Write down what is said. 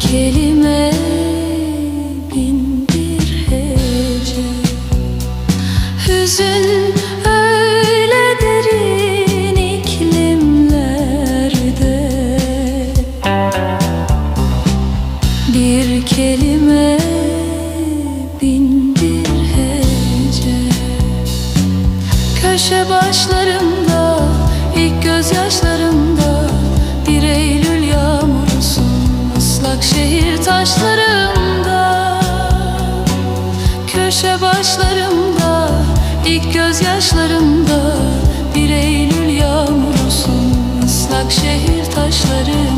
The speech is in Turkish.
kelime bin bir hece. Hüzün öyle derin iklimlerde. Bir kelime bin bir hece. Köşe başlarımda şehir taşlarımda Köşe başlarımda ilk gözyaşlarımda. Bir Eylül yağmurusun ıslak şehir taşlarımda